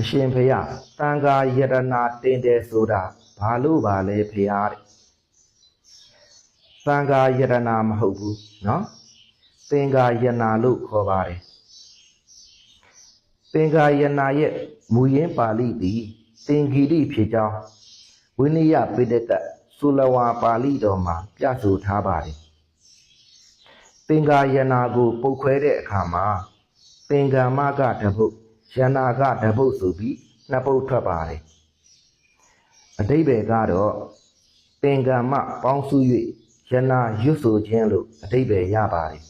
အရှင်ဖေယတန်ခါယရနာတင်တယ်ဆိုတာဘာလို့ပါလဲဖေယတဲ့တန်ခါယရနာမဟုတ်ဘူးเนาะသင်္ကာယနာလို့ခေါ်ပါတယ်သင်္ကာယနာရဲ့မူရင်းပါဠိသည်သင်္ဂီတိဖြစ်ကြောင်းဝိနည်းပိဋကသုလဝါပါဠိတော်မှာပြဆိုထားပါတယ်သင်္ကာယနာကိုပုတ်ခွဲတဲ့အခါမှာသင်္ကမ္မကတပုတ် ယနာကတပုတ်ဆိုပြီးနှစ်ပုတ်ထွက်ပါတယ်အတိဘယ်ကတော့သင်္ကမ္မပေါင်းစု၍ယနာရွတ်ဆိုခြင်းလို့အတိဘယ်ရပါတယ်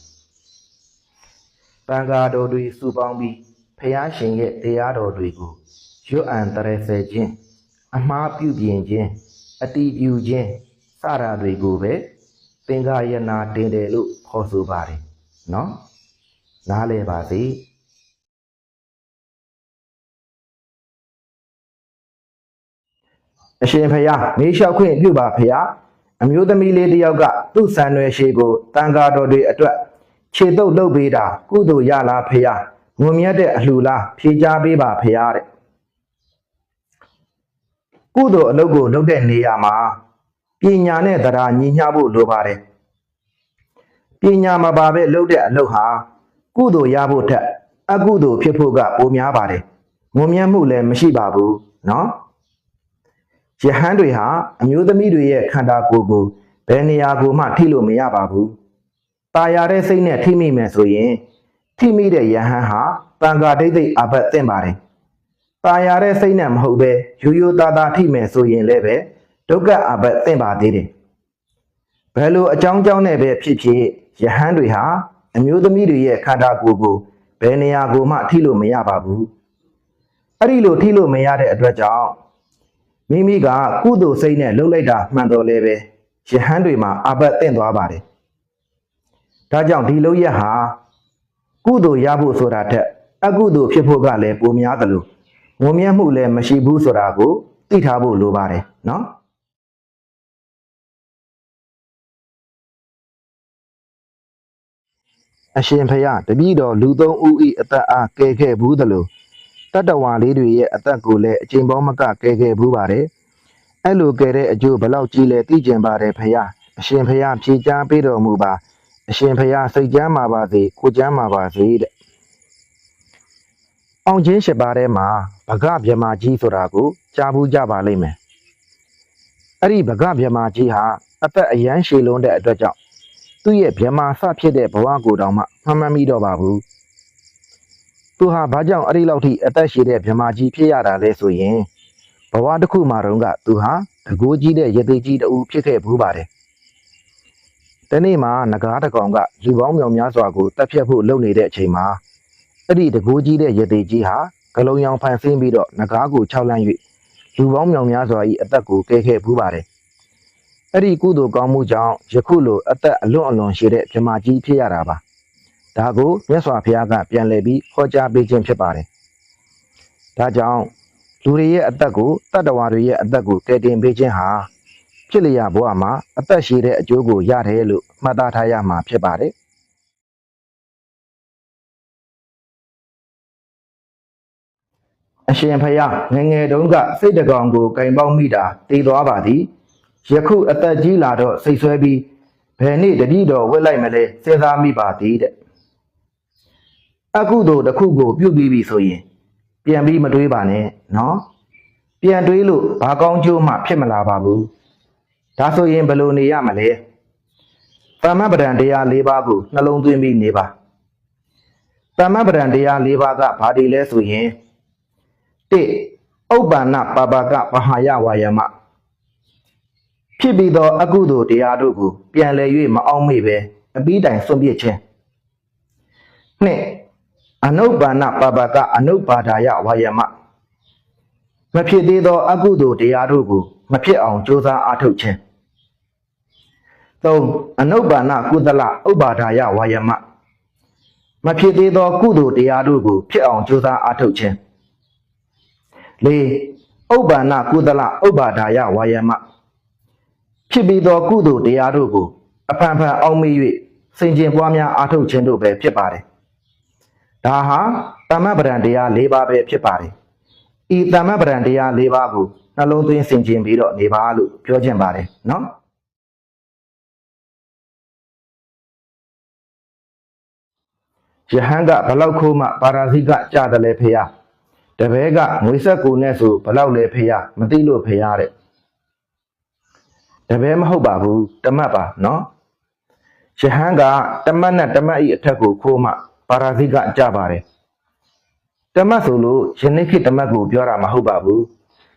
တန်ဃာတော်တွေစုပေါင်းပြီးဖျားရှင်ရဲ့တရားတော်တွေကိုရွတ်အံတရဆဲခြင်းအမှားပြုပြင်ခြင်းအတိပြုခြင်းစတာတွေကိုပဲသင်္ဃာယနာတင်တယ်လို့ခေါ်ဆိုပါတယ်နော်နားလည်ပါစေ အရှင်ဖယားမေးလျှောက်ခွင့်ပြုပါဖယားအမျိုးသမီးလေးတစ်ယောက်ကသူ့ဆံရွယ်ရှိကိုတန်ဃာတော်တွေအတွက်ခြေတုပ်လုပ်ပေးတာကုသိုလ်ရလားဖယားငုံမြတ်တဲ့အလှူလားဖြေချပေးပါဖယားတဲ့ကုသိုလ်အလုပ်ကိုလုပ်တဲ့နေရာမှာပညာနဲ့တရားညီမျှဖို့လိုပါတယ်ပညာမပါပဲလုပ်တဲ့အလုပ်ဟာကုသိုလ်ရဖို့ထက်အကုသိုလ်ဖြစ်ဖို့ကပိုများပါတယ်ငုံမြတ်မှုလည်းမရှိပါဘူးနော် ယဟန်တွေဟာအမျိုးသမီးတွေရဲ့ခန္ဓာကိုယ်ကိုဘယ်နေရာကိုမှထိလို့မရပါဘူး။ตาရတဲ့စိတ်နဲ့ထိမိမယ်ဆိုရင်ထိမိတဲ့ယဟန်ဟာတန်ခါဒိဋ္ဌိအဘတ်သင့်ပါတယ်။ตาရတဲ့စိတ်နဲ့မဟုတ်ပဲရိုးရိုးသားသားထိမယ်ဆိုရင်လည်းပဲဒုက္ခအဘတ်သင့်ပါသေးတယ်။ဘယ်လိုအကြောင်းကြောင်းနဲ့ပဲဖြစ်ဖြစ်ယဟန်တွေဟာအမျိုးသမီးတွေရဲ့ခန္ဓာကိုယ်ကိုဘယ်နေရာကိုမှထိလို့မရပါဘူး။အဲ့ဒီလိုထိလို့မရတဲ့အတွက်ကြောင့် မိမိကကုသိုလ်စိတ်နဲ့လှုပ်လိုက်တာမှန်တော်လဲပဲယဟန်တွေမှာအဘတ်တင့်သွားပါတယ်။ဒါကြောင့်ဒီလုံရက်ဟာကုသိုလ်ရဖို့ဆိုတာထက်အကုသိုလ်ဖြစ်ဖို့ကလည်းပိုများသလိုငုံမြတ်မှုလည်းမရှိဘူးဆိုတာကိုသိထားဖို့လိုပါတယ်နော်။အရှင်ဖယားတပည့်တော်လူသုံးဦးဤအသက်အားကယ်ခဲ့ဘူးသလို တတ္တဝါလေးတွေရဲ့အသက်ကိုလည်းအချိန်ပေါင်းမကကယ်ခဲ့ဘူးပါတယ်။အဲ့လိုကယ်တဲ့အကျိုးဘယ်လောက်ကြီးလဲသိကျင်ပါတယ်ဖယား။အရှင်ဖယားဖြေချားပေးတော်မူပါ။အရှင်ဖယားစိတ်ကြမ်းပါပါစေကိုကြမ်းပါပါစေတဲ့။အောင်ချင်းရှိပါထဲမှာဗကဗြဟ္မာကြီးဆိုတာကိုကြားဘူးကြပါလိမ့်မယ်။အဲ့ဒီဗကဗြဟ္မာကြီးဟာအသက်အယမ်းရှည်လွန်းတဲ့အတွက်ကြောင့်သူ့ရဲ့ဗြဟ္မာစဖြစ်တဲ့ဘဝကိုတောင်မှမှတ်မှတ်မိတော့ပါဘူး။ သူဟာဘာကြောင့်အဲ့ဒီလောက်ထိအသက်ရှည်တဲ့ဗြဟ္မာကြီးဖြစ်ရတာလဲဆိုရင်ဘဝတစ်ခုမှာတော့ကသူဟာတကိုးကြီးတဲ့ရသေးကြီးတူဖြစ်ခဲ့ဘူးပါတယ်။ဒီနေ့မှာငကားတစ်ကောင်ကလူပေါင်းမြောင်များစွာကိုတက်ဖြတ်ဖို့လုပ်နေတဲ့အချိန်မှာအဲ့ဒီတကိုးကြီးတဲ့ရသေးကြီးဟာဂလုံးရောင်ဖန်ဆင်းပြီးတော့ငကားကိုခြောက်လန့်၍လူပေါင်းမြောင်များစွာ၏အသက်ကိုကယ်ခဲ့ဘူးပါတယ်။အဲ့ဒီကုသိုလ်ကောင်းမှုကြောင့်ယခုလိုအသက်အလွန်အလွန်ရှိတဲ့ဗြဟ္မာကြီးဖြစ်ရတာပါ။ ဒါကိုမြတ်စွာဘုရားကပြန်လည်ပြီးဟောကြားပေးခြင်းဖြစ်ပါတယ်။ဒါကြောင့်လူတွေရဲ့အသက်ကိုတတ္တဝါတွေရဲ့အသက်ကိုကယ်တင်ပေးခြင်းဟာဖြစ်လျက်ဘဝမှာအသက်ရှိတဲ့အကျိုးကိုရတယ်လို့မှတ်သားထားရမှာဖြစ်ပါတယ်။အရှင်ဖယားငယ်ငယ်တုန်းကစိတ်တကောင်ကိုကင်ပေါက်မိတာတည်သွားပါသည်။ယခုအသက်ကြီးလာတော့စိတ်ဆွဲပြီးဘယ်နေ့တတိတော်ဝစ်လိုက်မလဲစဉ်းစားမိပါသည်တဲ့။ အကုသိုလ်တစ်ခုကိုပြုတ်ပြီးပြီဆိုရင် ပြန်ပြီးမတွေးပါနဲ့နော်ပြန်တွေးလို့ဘာကောင်းကျိုးမှဖြစ်မလာပါဘူးဒါဆိုရင်ဘယ်လိုနေရမလဲတမ္မပဒံတရား၄ပါးကိုနှလုံးသွင်းပြီးနေပါတမ္မပဒံတရား၄ပါးကဘာတွေလဲဆိုရင်၁ဥပ္ပန္နပါပါကပဟာယဝါယမဖြစ်ပြီးသောအကုသိုလ်တရားတို့ကိုပြန်လည်၍မအောင်မေ့ပဲအပြီးတိုင်စွန့်ပစ်ခြင်းနှစ် အနုပ္ပန္နပပကအနုပ္ပါဒာယဝါယမမဖြစ်သေးသော အကုသိုလ်တရားတို့ကိုမဖြစ်အောင်ကြိုးစားအားထုတ်ခြင်း၃အနုပ္ပန္နကုသလဥပ္ပါဒာယဝါယမမဖြစ်သေးသော ကုသိုလ်တရားတို့ကိုဖြစ်အောင်ကြိုးစားအားထုတ်ခြင်း၄ဥပ္ပန္နကုသလဥပ္ပါဒာယဝါယမဖြစ်ပြီးသော ကုသိုလ်တရားတို့ကိုအဖန်ဖန်အောင်မေ့၍စင်ကြင်ပွားများအားထုတ်ခြင်းတို့ပဲဖြစ်ပါတယ် ဒါဟာတမ္မပဒံတရား၄ပါးပဲဖြစ်ပါတယ်ဤတမ္မပဒံတရား၄ပါးကိုနှလုံးသွင်းဆင်ခြင်ပြီးတော့နေပါလို့ပြောခြင်းပါတယ်နော်ယဟန်ကဘလောက်ခိုးမှပါရာဇိကကြတယ်လေဖေယတပည့်ကငွေဆက်ကိုနဲ့ဆိုဘလောက်လဲဖေယမသိလို့ဖေယတဲ့တပည့်မဟုတ်ပါဘူးတမတ်ပါနော်ယဟန်ကတမတ်နဲ့တမတ်ဤအထက်ကိုခိုးမှ ပါရာဇိကကြပါတယ်တမတ်ဆိုလို့ယနေ့ခေတ်တမတ်ကိုပြောတာမဟုတ်ပါဘူး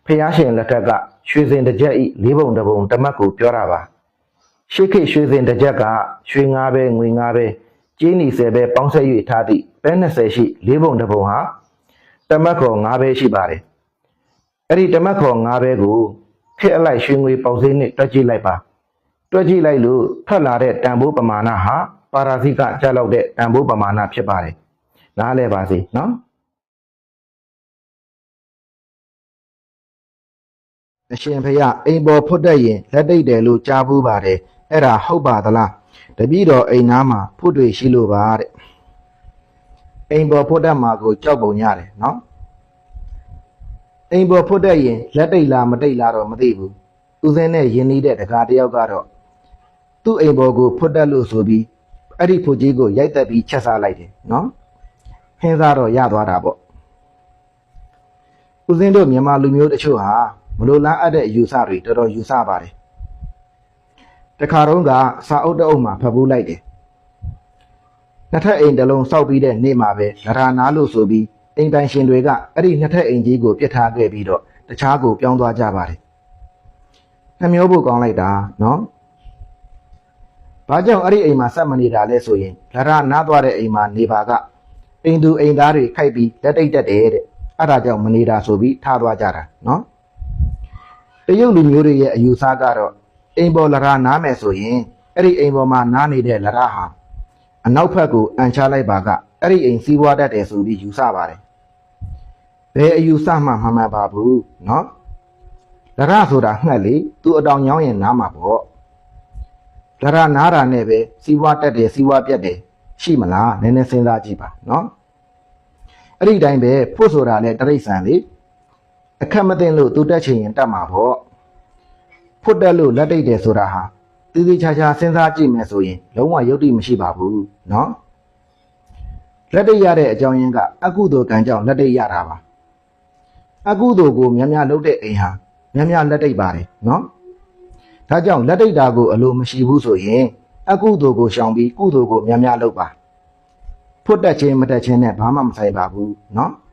ဖះရှင်လက်ထက်ကရွှေစင်တစ်ကြက်ဤလေးပုံတစ်ပုံတမတ်ကိုပြောတာပါရှေးခေတ်ရွှေစင်တစ်ကြက်ကရွှေငါးပဲငွေငါးပဲကျင်းနီဆယ်ပဲပေါင်းဆက်၍ထားသည့်ပဲ20ရှိလေးပုံတစ်ပုံဟာတမတ်ခေါ်ငါးပဲရှိပါတယ်အဲ့ဒီတမတ်ခေါ်ငါးပဲကိုခက်အလိုက်ရွှေငွေပေါက်စိမ့်နဲ့တွက်ကြည့်လိုက်ပါတွက်ကြည့်လိုက်လို့ထွက်လာတဲ့တန်ဖိုးပမာဏဟာ ပါရာဇိကကျလောက်တဲ့တန်ဖိုးပမာဏဖြစ်ပါတယ်နားလဲပါစေနော်အရှင်ဖရအိမ်ပေါ်ဖွတ်တတ်ရင်လက်တိတ်တယ်လို့ကြားဘူးပါတယ်အဲ့ဒါဟုတ်ပါသလားတပည့်တော်အိမ်သားမှာဖွတ်တွေရှိလို့ပါတဲ့အိမ်ပေါ်ဖွတ်တတ်မှာကိုကြောက်ပုံရတယ်နော်အိမ်ပေါ်ဖွတ်တတ်ရင်လက်တိတ်လားမတိတ်လားတော့မသိဘူးဦးစင်းနဲ့ယင်းနေတဲ့တကားတယောက်ကတော့သူ့အိမ်ပေါ်ကိုဖွတ်တတ်လို့ဆိုပြီး အဲ့ဒီဖွတ်ကြီးကိုရိုက်တက်ပြီးချက်စားလိုက်တယ်နော်ဟင်းစားတော့ရသွားတာပေါ့ဦးစင်းတို့မြန်မာလူမျိုးတချို့ဟာမလိုလားအပ်တဲ့အယူဆတွေတော်တော်ယူဆပါတယ်တခါတော့ကစာအုပ်တစ်အုပ်မှာဖတ်ဖို့လိုက်တယ်နှစ်ထပ်အိမ်တစ်လုံးစောက်ပြီးတဲ့နေ့မှာပဲလရာနာလို့ဆိုပြီးအိမ်ပိုင်ရှင်တွေကအဲ့ဒီနှစ်ထပ်အိမ်ကြီးကိုပြစ်ထားခဲ့ပြီးတော့တခြားကိုပြောင်းသွားကြပါတယ်နှမျိုးဖို့ကောင်းလိုက်တာနော် ဘာကြောင့်အဲ့ဒီအိမ်မှာစက်မနေတာလဲဆိုရင်လရာနာသွားတဲ့အိမ်မှာနေပါကအိမ်သူအိမ်သားတွေခိုက်ပြီးလက်တိတ်တက်တယ်တဲ့အဲ့ဒါကြောင့်မနေတာဆိုပြီးထားသွားကြတာနော်တရုတ်လူမျိုးတွေရဲ့အယူဆကတော့အိမ်ပေါ်လရာနားမယ်ဆိုရင်အဲ့ဒီအိမ်ပေါ်မှာနားနေတဲ့လရာဟာအနောက်ဘက်ကိုအန်ချလိုက်ပါကအဲ့ဒီအိမ်စီးပွားတတ်တယ်ဆိုပြီးယူဆပါတယ်ဘယ်အယူဆမှမမှန်ပါဘူးနော်လရာဆိုတာငှက်လေသူအတောင်ညောင်းရင်နားမှာပေါ့ လရနာရာနဲ့ပဲစီးပွားတက်တယ်စီးပွားပြတ်တယ်ရှိမလားနည်းနည်းစဉ်းစားကြည့်ပါနော်အဲ့ဒီတိုင်းပဲဖို့ဆိုတာလည်းတရိษံလေအခက်မသိလို့သူတက်ချင်ရင်တက်မှာပေါ့ဖို့တက်လို့လက်တိတ်တယ်ဆိုတာဟာသေးသေးချာချာစဉ်းစားကြည့်မယ်ဆိုရင်လုံးဝယုတ်တိမရှိပါဘူးနော်လက်တိတ်ရတဲ့အကြောင်းရင်းကအကုသိုလ်ကံကြောင့်လက်တိတ်ရတာပါအကုသိုလ်ကိုများများလုပ်တဲ့အိမ်ဟာများများလက်တိတ်ပါတယ်နော် ။ဒါကြောင့်လက်တိတ်တာကိုအလိုမရှိဘူးဆိုရင်အကုသိုလ်ကိုရှောင်ပြီးကုသိုလ်ကိုများများလုပ်ပါ။ဖွတ်တက်ခြင်းမတက်ခြင်းနဲ့ဘာမှမဆိုင်ပါဘူးနော်။